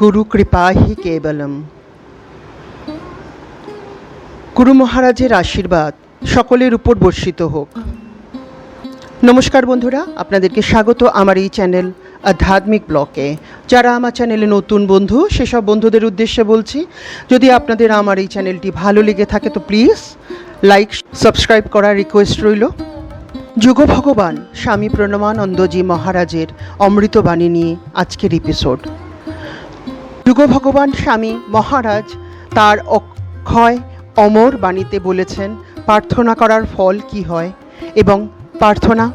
গুরু কৃপা হি কেবলম। গুরু মহারাজের আশীর্বাদ সকলের উপর বর্ষিত হোক। নমস্কার বন্ধুরা, আপনাদেরকে স্বাগত আমার এই চ্যানেল আধ্যাত্মিক ব্লকে। যারা আমার চ্যানেলে নতুন বন্ধু, সেসব বন্ধুদের উদ্দেশ্যে বলছি, যদি আপনাদের আমার এই চ্যানেলটি ভালো লেগে থাকে, তো প্লিজ লাইক, সাবস্ক্রাইব করার রিকোয়েস্ট রইল। যুগ ভগবান স্বামী প্রণমানন্দজি মহারাজের অমৃতবাণী নিয়ে আজকের এপিসোড যুগ ভগবান স্বামী মহারাজ তার অক্ষয় অমর বাণীতে বলেছেন, প্রার্থনা করার ফল কি হয় এবং প্রার্থনা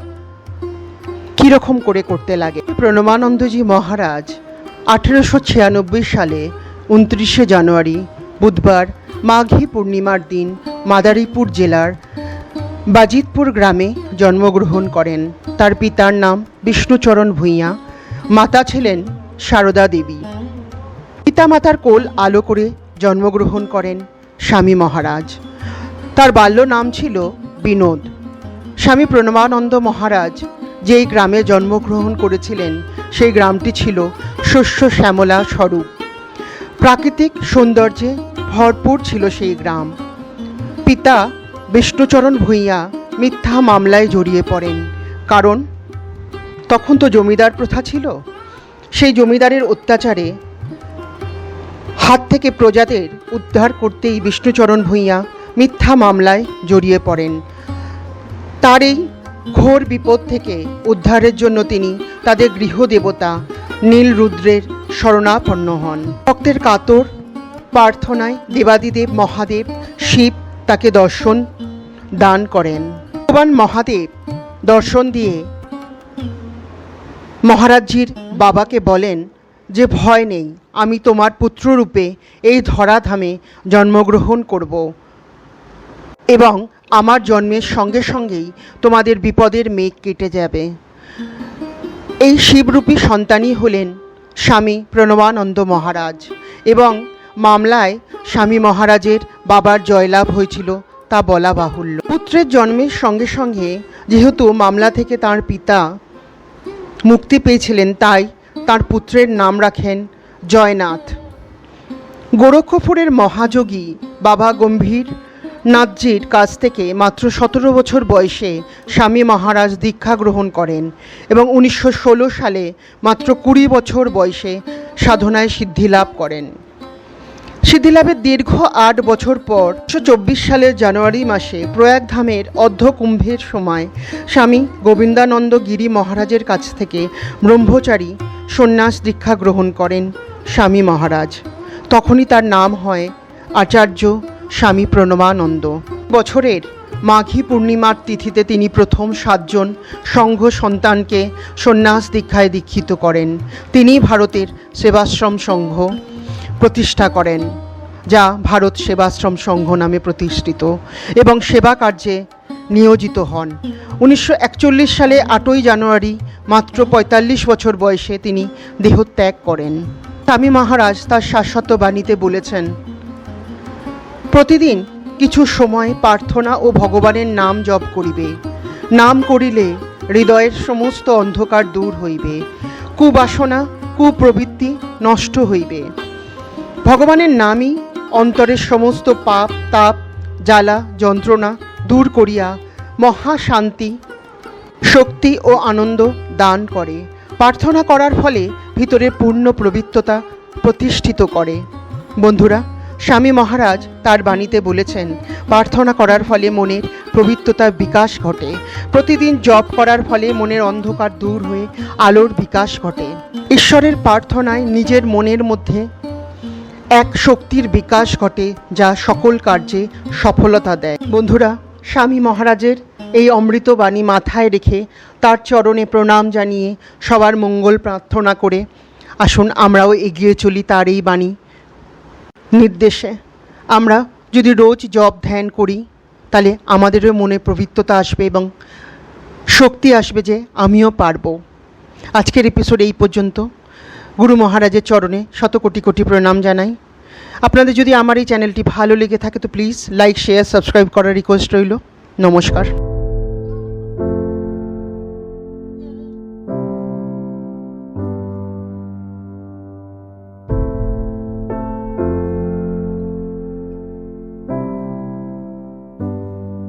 কীরকম করে করতে লাগে? প্রণমানন্দজি মহারাজ আঠেরোশো ছিয়ানব্বই সালে উনত্রিশে জানুয়ারি বুধবার মাঘী পূর্ণিমার দিন মাদারীপুর জেলার বাজিতপুর গ্রামে জন্মগ্রহণ করেন। তার পিতার নাম বিষ্ণুচরণ ভূঁইয়া, মাতা ছিলেন সারদা দেবী। পিতামাতার কোল আলো করে জন্মগ্রহণ করেন স্বামী মহারাজ। তার বাল্য নাম ছিল বিনোদ। স্বামী প্রণবানন্দ মহারাজ যেই গ্রামে জন্মগ্রহণ করেছিলেন, সেই গ্রামটি ছিল শস্য শ্যামলা স্বরূপ। প্রাকৃতিক সৌন্দর্যে ভরপুর ছিল সেই গ্রাম। পিতা বিষ্ণুচরণ ভূঁইয়া মিথ্যা মামলায় জড়িয়ে পড়েন। কারণ তখন তো জমিদার প্রথা ছিল। সেই জমিদারের অত্যাচারে হাত থেকে প্রজাদের উদ্ধার করতেই বিষ্ণুচরণ ভূঁইয়া মিথ্যা মামলায় জড়িয়ে পড়েন। তার এই ঘোর বিপদ থেকে উদ্ধারের জন্য তিনি তাদের গৃহদেবতা নীল রুদ্রের শরণাপন্ন হন। ভক্তের কাতর প্রার্থনায় দেবাদিদেব মহাদেব শিব তাকে দর্শন দান করেন। ভগবান মহাদেব দর্শন দিয়ে মহারাজজির বাবাকে বলেন যে ভয় নেই, আমি তোমার পুত্ররূপে এই ধরাধামে জন্মগ্রহণ করব। এবং আমার জন্মের সঙ্গে সঙ্গেই তোমাদের বিপদের মেঘ কেটে যাবে। এই শিবরূপী সন্তানই হলেন স্বামী প্রণবানন্দ মহারাজ এবং মামলায় স্বামী মহারাজের বাবার জয়লাভ হয়েছিল তা বলা বাহুল্য। পুত্রের জন্মের সঙ্গে সঙ্গে যেহেতু মামলা থেকে তার পিতা মুক্তি পেয়েছিলেন, তাই তার পুত্রের নাম রাখেন জয়নাথ। গোরক্ষপুরের মহাযোগী বাবা গম্ভীর নাথজির কাছ থেকে মাত্র সতেরো বছর বয়সে স্বামী মহারাজ দীক্ষা গ্রহণ করেন এবং উনিশশো ষোলো সালে মাত্র কুড়ি বছর বয়সে সাধনায় সিদ্ধিলাভ করেন। সিদ্ধিলাভের দীর্ঘ আট বছর পর চব্বিশ সালের জানুয়ারি মাসে প্রয়াগধামের অর্ধকুম্ভের সময় স্বামী গোবিন্দানন্দ গিরি মহারাজের কাছ থেকে ব্রহ্মচারী সন্ন্যাস দীক্ষা গ্রহণ করেন স্বামী মহারাজ। তখনই তার নাম হয় আচার্য স্বামী প্রণবানন্দ। বছরের মাঘী পূর্ণিমার তিথিতে তিনি প্রথম সাতজন সংঘ সন্তানকে সন্ন্যাস দীক্ষায় দীক্ষিত করেন। তিনি ভারতের সেবাশ্রম সংঘ প্রতিষ্ঠা করেন, যা ভারত সেবাশ্রম সংঘ নামে প্রতিষ্ঠিত এবং সেবা কার্যে নিয়োজিত হন। উনিশশো একচল্লিশ সালে আটই জানুয়ারি, মাত্র পঁয়তাল্লিশ বছর বয়সে তিনি দেহত্যাগ করেন। স্বামী মহারাজ তার শাশ্বত বাণীতে বলেছেন, প্রতিদিন কিছু সময় প্রার্থনা ও ভগবানের নাম জপ করিবে। নাম করিলে হৃদয়ের সমস্ত অন্ধকার দূর হইবে। কুবাসনা, কুপ্রবৃত্তি নষ্ট হইবে। ভগবানের নামই অন্তরের সমস্ত পাপ, তাপ, জ্বালা, যন্ত্রণা দূর করিয়া মহাশান্তি, শক্তি ও আনন্দ দান করে। প্রার্থনা করার ফলে ভিতরে পূর্ণ পবিত্রতা প্রতিষ্ঠিত করে। বন্ধুরা, স্বামী মহারাজ তার বাণীতে বলেছেন, প্রার্থনা করার ফলে মনের পবিত্রতার বিকাশ ঘটে। প্রতিদিন জপ করার ফলে মনের অন্ধকার দূর হয়ে আলোর বিকাশ ঘটে। ঈশ্বরের প্রার্থনায় নিজের মনের মধ্যে এক শক্তির বিকাশ ঘটে যা সকল কার্যে সফলতা দেয়। বন্ধুরা স্বামী মহারাজের এই অমৃতবাণী মাথায় রেখে তার চরণে প্রণাম জানিয়ে সবার মঙ্গল প্রার্থনা করে, আসুন আমরাও এগিয়ে চলি তার এই বাণী। নির্দেশে, আমরা যদি রোজ জপ ধ্যান করি, তাহলে আমাদেরও মনে পবিত্রতা আসবে এবং শক্তি আসবে যে আমিও পারব। আজকের এপিসোড এই পর্যন্ত। গুরু মহারাজের চরণে শত কোটি কোটি প্রণাম জানাই। আপনাদের যদি আমার এই চ্যানেলটি ভালো লেগে থাকে তো প্লিজ লাইক শেয়ার সাবস্ক্রাইব করার রিকোয়েস্ট রইল। নমস্কার।